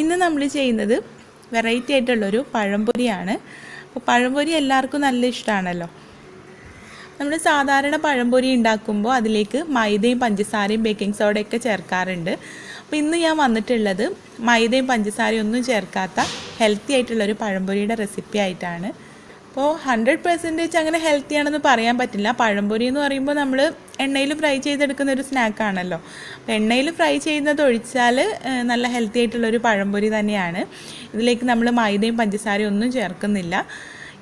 ഇന്ന് നമ്മൾ ചെയ്യുന്നത് വെറൈറ്റി ആയിട്ടുള്ളൊരു പഴംപൊരിയാണ്. അപ്പോൾ പഴംപൊരി എല്ലാവർക്കും നല്ല ഇഷ്ടമാണല്ലോ നമ്മൾ സാധാരണ പഴംപൊരി ഉണ്ടാക്കുമ്പോൾ അതിലേക്ക് മൈദയും പഞ്ചസാരയും ബേക്കിംഗ് സോഡയൊക്കെ ചേർക്കാറുണ്ട്. അപ്പോൾ ഇന്ന് ഞാൻ വന്നിട്ടുള്ളത് മൈദയും പഞ്ചസാരയും ഒന്നും ചേർക്കാത്ത ഹെൽത്തി ആയിട്ടുള്ളൊരു പഴംപൊരിയുടെ റെസിപ്പി ആയിട്ടാണ്. അപ്പോൾ ഹൺഡ്രഡ് പെർസെന്റേജ് അങ്ങനെ ഹെൽത്തി ആണെന്ന് പറയാൻ പറ്റില്ല. പഴംപൊരി എന്ന് പറയുമ്പോൾ നമ്മൾ എണ്ണയിൽ ഫ്രൈ ചെയ്തെടുക്കുന്ന ഒരു സ്നാക്കാണല്ലോ അപ്പോൾ എണ്ണയിൽ ഫ്രൈ ചെയ്യുന്നത് ഒഴിച്ചാൽ നല്ല ഹെൽത്തി ആയിട്ടുള്ള ഒരു പഴംപൊരി തന്നെയാണ്. ഇതിലേക്ക് നമ്മൾ മൈദയും പഞ്ചസാരയും ഒന്നും ചേർക്കുന്നില്ല.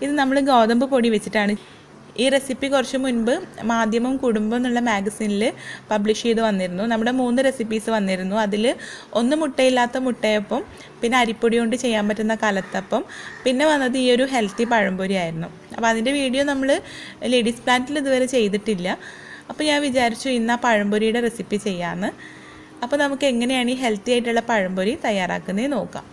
ഇത് നമ്മൾ ഗോതമ്പ് പൊടി വെച്ചിട്ടാണ് ഈ റെസിപ്പി കുറച്ച് മുൻപ് മാധ്യമം കുടുംബം എന്നുള്ള മാഗസിനിൽ പബ്ലിഷ് ചെയ്ത് വന്നിരുന്നു. നമ്മുടെ മൂന്ന് റെസിപ്പീസ് വന്നിരുന്നു. അതിൽ ഒന്ന് മുട്ടയില്ലാത്ത മുട്ടയപ്പം പിന്നെ അരിപ്പൊടി കൊണ്ട് ചെയ്യാൻ പറ്റുന്ന കലത്തപ്പം പിന്നെ വന്നത് ഈ ഒരു ഹെൽത്തി പഴംപൊരി ആയിരുന്നു അപ്പോൾ അതിന്റെ വീഡിയോ നമ്മൾ ലേഡീസ് പ്ലാന്റിൽ ഇതുവരെ ചെയ്തിട്ടില്ല. അപ്പോൾ ഞാൻ വിചാരിച്ചു ഇന്ന് ആ പഴംപൊരിയുടെ റെസിപ്പി ചെയ്യാമെന്ന് അപ്പോൾ നമുക്ക് എങ്ങനെയാണ് ഈ ഹെൽത്തി ആയിട്ടുള്ള പഴംപൊരി തയ്യാറാക്കുന്നത് നോക്കാം.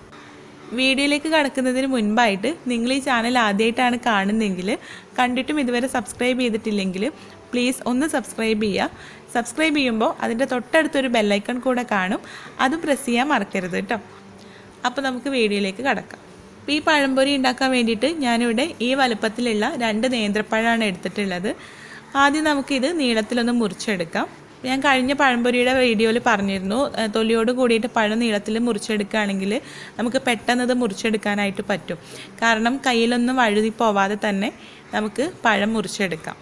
വീഡിയോയിലേക്ക് കടക്കുന്നതിന് മുൻപായിട്ട് നിങ്ങൾ ഈ ചാനൽ ആദ്യമായിട്ടാണ് കാണുന്നതെങ്കിൽ കണ്ടിട്ടും ഇതുവരെ സബ്സ്ക്രൈബ് ചെയ്തിട്ടില്ലെങ്കിൽ പ്ലീസ് ഒന്ന് സബ്സ്ക്രൈബ് ചെയ്യുക. സബ്സ്ക്രൈബ് ചെയ്യുമ്പോൾ അതിന്റെ തൊട്ടടുത്തൊരു ബെല്ലൈക്കൺ കൂടെ കാണും. അതും പ്രസ് ചെയ്യാൻ മറക്കരുത് കേട്ടോ. അപ്പോൾ നമുക്ക് വീഡിയോയിലേക്ക് കടക്കാം. ഈ പഴംപൊരി ഉണ്ടാക്കാൻ വേണ്ടിയിട്ട് ഞാനിവിടെ ഈ വലുപ്പത്തിലുള്ള രണ്ട് നേന്ത്രപ്പഴമാണ് എടുത്തിട്ടുള്ളത്. ആദ്യം നമുക്കിത് നീളത്തിലൊന്ന് മുറിച്ചെടുക്കാം. ഞാൻ കഴിഞ്ഞ പഴംപൊരിയുടെ വീഡിയോയിൽ പറഞ്ഞിരുന്നു. തൊലിയോട് കൂടിയിട്ട് പഴം നീളത്തിൽ മുറിച്ചെടുക്കുകയാണെങ്കിൽ നമുക്ക് പെട്ടെന്ന് ഇത് മുറിച്ചെടുക്കാനായിട്ട് പറ്റും. കാരണം കയ്യിലൊന്നും വഴുതി പോവാതെ തന്നെ നമുക്ക് പഴം മുറിച്ചെടുക്കാം.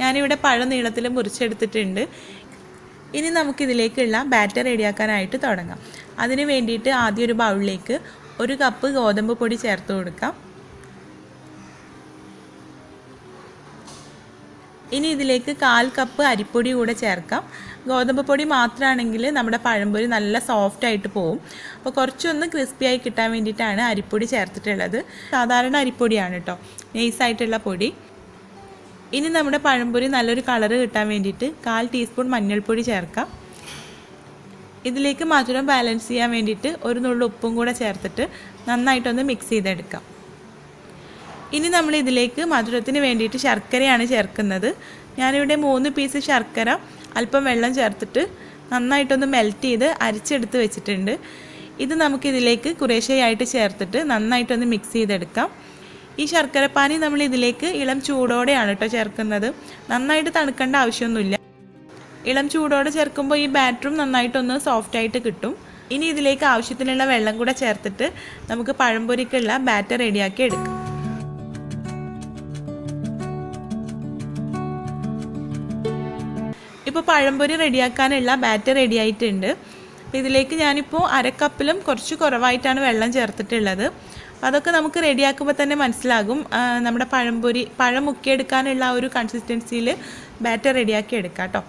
ഞാനിവിടെ പഴം നീളത്തിൽ മുറിച്ചെടുത്തിട്ടുണ്ട്. ഇനി നമുക്കിതിലേക്കുള്ള ബാറ്റർ റെഡിയാക്കാനായിട്ട് തുടങ്ങാം. അതിന് വേണ്ടിയിട്ട് ആദ്യം ഒരു ബൗളിലേക്ക് ഒരു കപ്പ് ഗോതമ്പ് പൊടി ചേർത്ത് കൊടുക്കാം. ഇനി ഇതിലേക്ക് കാൽ കപ്പ് അരിപ്പൊടി കൂടെ ചേർക്കാം. ഗോതമ്പ് പൊടി മാത്രമാണെങ്കിൽ നമ്മുടെ പഴംപൊരി നല്ല സോഫ്റ്റ് ആയിട്ട് പോവും. അപ്പോൾ കുറച്ചൊന്ന് ക്രിസ്പി ആയി കിട്ടാൻ വേണ്ടിയിട്ടാണ് അരിപ്പൊടി ചേർത്തിട്ടുള്ളത്. സാധാരണ അരിപ്പൊടിയാണ് കേട്ടോ നൈസായിട്ടുള്ള പൊടി. ഇനി നമ്മുടെ പഴംപൊരി നല്ലൊരു കളറ് കിട്ടാൻ വേണ്ടിയിട്ട് കാൽ ടീസ്പൂൺ മഞ്ഞൾപ്പൊടി ചേർക്കാം. ഇതിലേക്ക് മധുരം ബാലൻസ് ചെയ്യാൻ വേണ്ടിയിട്ട് ഒരു നുള്ളു ഉപ്പും കൂടെ ചേർത്തിട്ട് നന്നായിട്ടൊന്ന് മിക്സ് ചെയ്തെടുക്കാം. ഇനി നമ്മൾ ഇതിലേക്ക് മധുരത്തിന് വേണ്ടിയിട്ട് ശർക്കരയാണ് ചേർക്കുന്നത്. ഞാനിവിടെ മൂന്ന് പീസ് ശർക്കര അല്പം വെള്ളം ചേർത്തിട്ട് നന്നായിട്ടൊന്ന് മെൽറ്റ് ചെയ്ത് അരിച്ചെടുത്ത് വെച്ചിട്ടുണ്ട്. ഇത് നമുക്കിതിലേക്ക് കുറേശ്ശെയായിട്ട് ചേർത്തിട്ട് നന്നായിട്ടൊന്ന് മിക്സ് ചെയ്തെടുക്കാം. ഈ ശർക്കരപ്പാനി നമ്മൾ ഇതിലേക്ക് ഇളം ചൂടോടെയാണ് കേട്ടോ ചേർക്കുന്നത്. നന്നായിട്ട് തണുക്കേണ്ട ആവശ്യമൊന്നുമില്ല. ഇളം ചൂടോടെ ചേർക്കുമ്പോൾ ഈ ബാറ്ററും നന്നായിട്ടൊന്ന് സോഫ്റ്റ് ആയിട്ട് കിട്ടും. ഇനി ഇതിലേക്ക് ആവശ്യത്തിനുള്ള വെള്ളം കൂടെ ചേർത്തിട്ട് നമുക്ക് പഴംപൊരിക്കുള്ള ബാറ്റർ റെഡിയാക്കി എടുക്കാം. ഇപ്പോൾ പഴംപൊരി റെഡിയാക്കാനുള്ള ബാറ്റർ റെഡി ആയിട്ടുണ്ട്. അപ്പോൾ ഇതിലേക്ക് ഞാനിപ്പോൾ അരക്കപ്പിലും കുറച്ച് കുറവായിട്ടാണ് വെള്ളം ചേർത്തിട്ടുള്ളത്. അതൊക്കെ നമുക്ക് റെഡിയാക്കുമ്പോൾ തന്നെ മനസ്സിലാകും. നമ്മുടെ പഴംപൊരി പഴം മുക്കിയെടുക്കാനുള്ള ആ ഒരു കൺസിസ്റ്റൻസിയിൽ ബാറ്റർ റെഡിയാക്കി എടുക്കാം കേട്ടോ.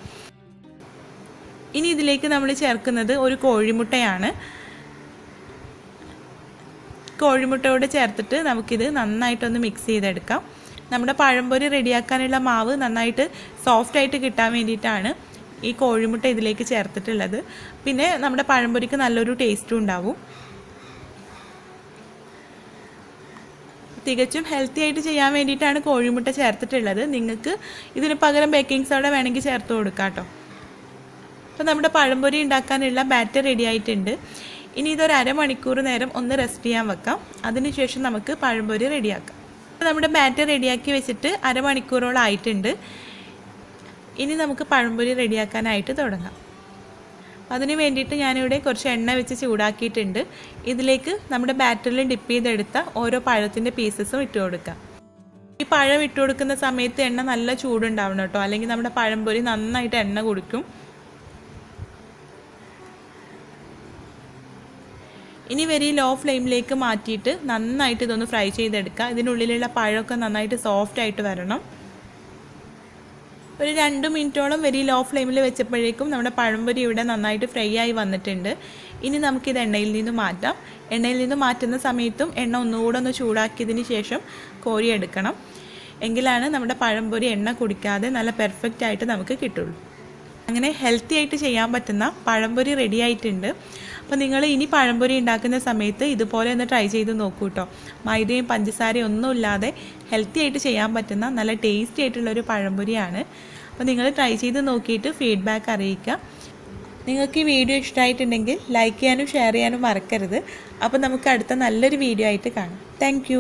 ഇനി ഇതിലേക്ക് നമ്മൾ ചേർക്കുന്നത് ഒരു കോഴിമുട്ടയാണ്. കോഴിമുട്ടയോട് ചേർത്തിട്ട് നമുക്കിത് നന്നായിട്ടൊന്ന് മിക്സ് ചെയ്തെടുക്കാം. നമ്മുടെ പഴംപൊരി റെഡിയാക്കാനുള്ള മാവ് നന്നായിട്ട് സോഫ്റ്റ് ആയിട്ട് കിട്ടാൻ വേണ്ടിയിട്ടാണ് ഈ കോഴിമുട്ട ഇതിലേക്ക് ചേർത്തിട്ടുള്ളത്. പിന്നെ നമ്മുടെ പഴംപൊരിക്ക് നല്ലൊരു ടേസ്റ്റും ഉണ്ടാവും. തികച്ചും ഹെൽത്തി ആയിട്ട് ചെയ്യാൻ വേണ്ടിയിട്ടാണ് കോഴിമുട്ട ചേർത്തിട്ടുള്ളത്. നിങ്ങൾക്ക് ഇതിന് പകരം ബേക്കിംഗ് സോഡ വേണമെങ്കിൽ ചേർത്ത് കൊടുക്കാം കേട്ടോ. അപ്പോൾ നമ്മുടെ പഴംപൊരി ഉണ്ടാക്കാനുള്ള ബാറ്റർ റെഡി ആയിട്ടുണ്ട്. ഇനി ഇതൊരു അരമണിക്കൂർ നേരം ഒന്ന് റെസ്റ്റ് ചെയ്യാൻ വെക്കാം. അതിനുശേഷം നമുക്ക് പഴംപൊരി റെഡിയാക്കാം നമ്മുടെ ബാറ്റർ റെഡിയാക്കി വെച്ചിട്ട് അരമണിക്കൂറോളം ആയിട്ടുണ്ട് ഇനി നമുക്ക് പഴംപൊരി റെഡിയാക്കാനായിട്ട് തുടങ്ങാം. അതിന് വേണ്ടിയിട്ട് ഞാനിവിടെ കുറച്ച് എണ്ണ വെച്ച് ചൂടാക്കിയിട്ടുണ്ട്. ഇതിലേക്ക് നമ്മുടെ ബാറ്ററിൽ ഡിപ്പ് ചെയ്തെടുത്ത ഓരോ പഴത്തിന്റെ പീസസും ഇട്ട് കൊടുക്കാം. ഈ പഴം ഇട്ട് കൊടുക്കുന്ന സമയത്ത് എണ്ണ നല്ല ചൂടുണ്ടാവണം കേട്ടോ. അല്ലെങ്കിൽ നമ്മുടെ പഴംപൊരി നന്നായിട്ട് എണ്ണ കുടിക്കും. ഇനി വരെ ലോ ഫ്ലെയിമിലേക്ക് മാറ്റിയിട്ട് നന്നായിട്ട് ഇതൊന്ന് ഫ്രൈ ചെയ്തെടുക്കുക. ഇതിനുള്ളിലുള്ള പഴമൊക്കെ നന്നായിട്ട് സോഫ്റ്റ് ആയിട്ട് വരണം. ഒരു രണ്ട് മിനിറ്റോളം വരി ലോ ഫ്ലെയിമിൽ വെച്ചപ്പോഴേക്കും നമ്മുടെ പഴംപൊരി ഇവിടെ നന്നായിട്ട് ഫ്രൈ ആയി വന്നിട്ടുണ്ട്. ഇനി നമുക്കിത് എണ്ണയിൽ നിന്ന് മാറ്റാം. എണ്ണയിൽ നിന്ന് മാറ്റുന്ന സമയത്തും എണ്ണ ഒന്നുകൂടെ ഒന്ന് ചൂടാക്കിയതിന് ശേഷം കോരിയെടുക്കണം എങ്കിലാണ് നമ്മുടെ പഴംപൊരി എണ്ണ കുടിക്കാതെ നല്ല പെർഫെക്റ്റ് ആയിട്ട് നമുക്ക് കിട്ടുള്ളൂ. അങ്ങനെ ഹെൽത്തി ആയിട്ട് ചെയ്യാൻ പറ്റുന്ന പഴംപൊരി റെഡി ആയിട്ടുണ്ട്. അപ്പോൾ നിങ്ങൾ ഇനി പഴംപൊരി ഉണ്ടാക്കുന്ന സമയത്ത് ഇതുപോലെ ഒന്ന് ട്രൈ ചെയ്ത് നോക്കൂ കേട്ടോ മൈദയും പഞ്ചസാരയും ഒന്നും ഇല്ലാതെ ഹെൽത്തി ആയിട്ട് ചെയ്യാൻ പറ്റുന്ന നല്ല ടേസ്റ്റി ആയിട്ടുള്ള ഒരു പഴംപൊരിയാണ്. അപ്പോൾ നിങ്ങൾ ട്രൈ ചെയ്ത് നോക്കിയിട്ട് ഫീഡ്ബാക്ക് അറിയിക്കുക. നിങ്ങൾക്ക് ഈ വീഡിയോ ഇഷ്ടമായിട്ടുണ്ടെങ്കിൽ ലൈക്ക് ചെയ്യാനും ഷെയർ ചെയ്യാനും മറക്കരുത്. അപ്പോൾ നമുക്ക് അടുത്ത നല്ലൊരു വീഡിയോ ആയിട്ട് കാണാം. താങ്ക്